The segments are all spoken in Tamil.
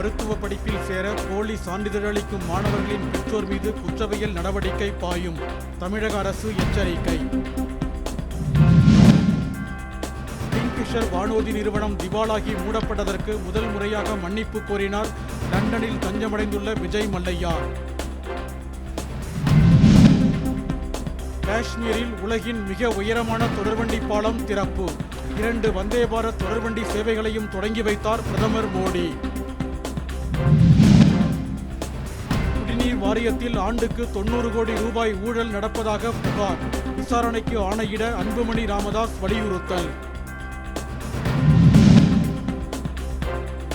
படிப்பில் சேர போலி சான்றிதழ் அளிக்கும் மாணவர்களின் பெற்றோர் மீது குற்றவியல் நடவடிக்கை பாயும். தமிழக அரசு எச்சரிக்கை. கிங்ஃபிஷர் வானூர்தி நிறுவனம் திவாலாகி மூடப்பட்டதற்கு முதல் முறையாக மன்னிப்பு கோரினார் லண்டனில் தஞ்சமடைந்துள்ள விஜய் மல்லையா. காஷ்மீரில் உலகின் மிக உயரமான தொடர்வண்டி பாலம் திறப்பு. இரண்டு வந்தே பாரத் தொடர்வண்டி சேவைகளையும் தொடங்கி வைத்தார் பிரதமர் மோடி. வாரியத்தில் ஆண்டுக்கு தொண்ணூறு கோடி ரூபாய் ஊழல் நடப்பதாக புகார். விசாரணைக்கு ஆணையிட அன்புமணி ராமதாஸ் வலியுறுத்தல்.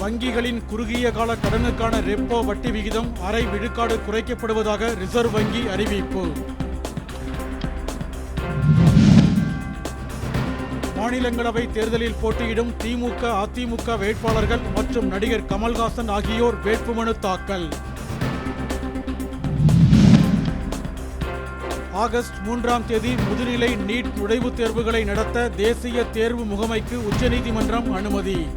வங்கிகளின் குறுகிய கால கடனுக்கான ரெப்போ வட்டி விகிதம் அரை விழுக்காடு குறைக்கப்படுவதாக ரிசர்வ் வங்கி அறிவிப்பு. மாநிலங்களவை தேர்தலில் போட்டியிடும் திமுக அதிமுக வேட்பாளர்கள் மற்றும் நடிகர் கமல்ஹாசன் ஆகியோர் வேட்புமனு தாக்கல். ஆகஸ்ட் மூன்றாம் தேதி முதுநிலை நீட் நுழைவுத் தேர்வுகளை நடத்த தேசிய தேர்வு முகமைக்கு உச்சநீதிமன்றம் அனுமதி.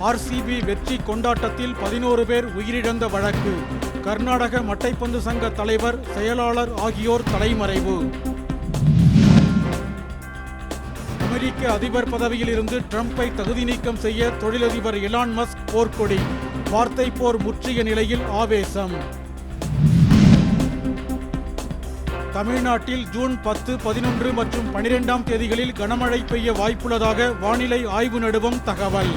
ஆர்சிபி வெற்றி கொண்டாட்டத்தில் பதினோரு பேர் உயிரிழந்த வழக்கு. கர்நாடக மட்டைப்பந்து சங்க தலைவர் செயலாளர் ஆகியோர் தலைமறைவு. அமெரிக்க அதிபர் பதவியில் இருந்து ட்ரம்பை தகுதி நீக்கம் செய்ய தொழிலதிபர் எலான் மஸ்க் போர்க்கொடி. வார்த்தை போர் முற்றிய நிலையில் ஆவேசம். தமிழ்நாட்டில் ஜூன் பத்து பதினொன்று மற்றும் பனிரெண்டாம் தேதிகளில் கனமழை பெய்ய வாய்ப்புள்ளதாக வானிலை ஆய்வு நடுவம் தகவல்.